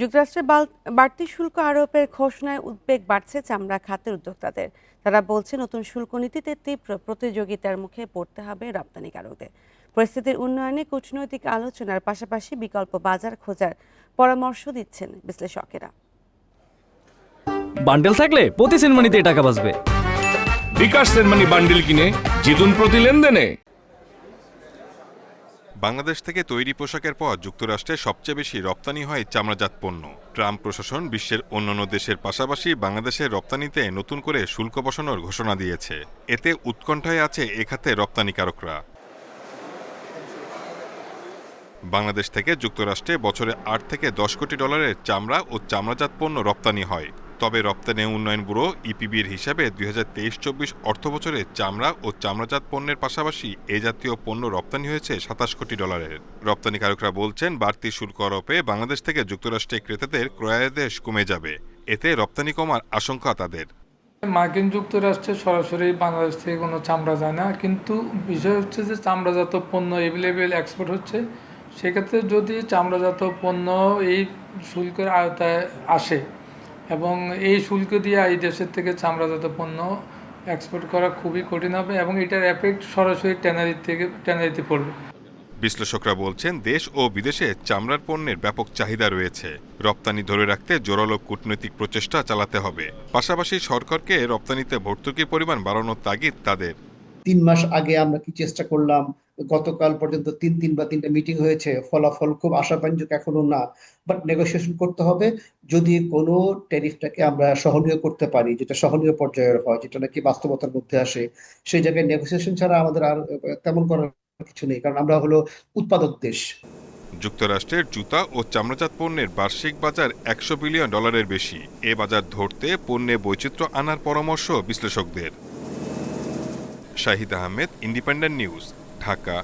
যুক্তরাষ্ট্রের বাড়তি শুল্ক আরোপের ঘোষণায় উদ্বেগ বাড়ছে চামড়া খাতের উদ্যোক্তাদের। তারা বলছে নতুন শুল্ক নীতিতে তীব্র প্রতিযোগিতার মুখে পড়তে হবে রপ্তানিকারকদের। পরিস্থিতির উন্নয়নে কূটনৈতিক আলোচনার পাশাপাশি বিকল্প বাজার খোঁজার পরামর্শ দিচ্ছেন বিশ্লেষকেরা। বান্ডেল থাকলে প্রতি সেনমানিতে টাকা বাঁচবে। বিকাশ সেনমানি বান্ডিল কিনে জিতুন প্রতি লেনদেনে। বাংলাদেশ থেকে তৈরি পোশাকের পর যুক্তরাষ্ট্রে সবচেয়ে বেশি রপ্তানি হয় চামড়াজাত পণ্য। ট্রাম্প প্রশাসন বিশ্বের অন্যান্য দেশের পাশাপাশি বাংলাদেশের রপ্তানিতে নতুন করে শুল্ক বসানোর ঘোষণা দিয়েছে। এতে উৎকণ্ঠায় আছে এ খাতে রপ্তানিকারকরা। বাংলাদেশ থেকে যুক্তরাষ্ট্রে বছরে আট থেকে দশ কোটি ডলারের চামড়া ও চামড়াজাত পণ্য রপ্তানি হয়। তবে রপ্তানি উন্নয়ন ব্যুরো ইপিবির হিসাবে দুই হাজার তেইশ চব্বিশ অর্থবছরে চামড়া ও চামড়াজাত পণ্যের পাশাপাশি এ জাতীয় পণ্য রপ্তানি হয়েছে সাতাশ কোটি ডলারের। রপ্তানিকারকরা বলছেন, বাড়তি শুল্ক আরোপে বাংলাদেশ থেকে যুক্তরাষ্ট্রে ক্রেতাদের ক্রয়াদেশ কমে যাবে। এতে রপ্তানি কমার আশঙ্কা তাদের। মার্কিন যুক্তরাষ্ট্রে সরাসরি বাংলাদেশ থেকে কোনো চামড়া যায় না। কিন্তু বিষয় হচ্ছে যে চামড়াজাত পণ্য এভেলেবেল এক্সপোর্ট হচ্ছে। সেক্ষেত্রে যদি চামড়াজাত পণ্য এই শুল্কের আওতায় আসে এবং এই শুল্ক দিয়ে এই দেশের থেকে চামড়াজাত পণ্য এক্সপোর্ট করা খুবই কঠিন হবে এবং এটার এফেক্ট সরাসরি ট্যানারির থেকে ট্যানারিতে পড়বে। বিশ্লেষকরা বলছেন দেশ ও বিদেশে চামড়ার পণ্যের ব্যাপক চাহিদা রয়েছে। রপ্তানি ধরে রাখতে জোরালো কূটনৈতিক প্রচেষ্টা চালাতে হবে। পাশাপাশি সরকারকে রপ্তানিতে ভর্তুকি পরিমাণ বাড়ানোর তাগিদ তাদের। তিন মাস আগে আমরা কি চেষ্টা করলাম গতকাল পর্যন্ত তিন তিন বা তিনটা মিটিং হয়েছে। ফলাফল খুব আশাব্যঞ্জক এখনও না বাট নেগোসিয়েশন করতে হবে। যদি কোনো ট্যারিফটাকে আমরা সহনীয় করতে পারি, যেটা সহনীয় পর্যায়ের হয়, যেটা নাকি বাস্তবতার মধ্যে আসে, সেই জায়গায় নেগোসিয়েশন ছাড়া আমাদের আর তেমন করার কিছু নেই, কারণ আমরা হলো উৎপাদক দেশ। যুক্তরাষ্ট্রের জুতা ও চামড়াজাত পণ্যের বার্ষিক বাজার একশো বিলিয়ন ডলারের বেশি। এ বাজার ধরতে পণ্যে বৈচিত্র্য আনার পরামর্শ বিশ্লেষকদের। Shahid Ahmed independent news Dhaka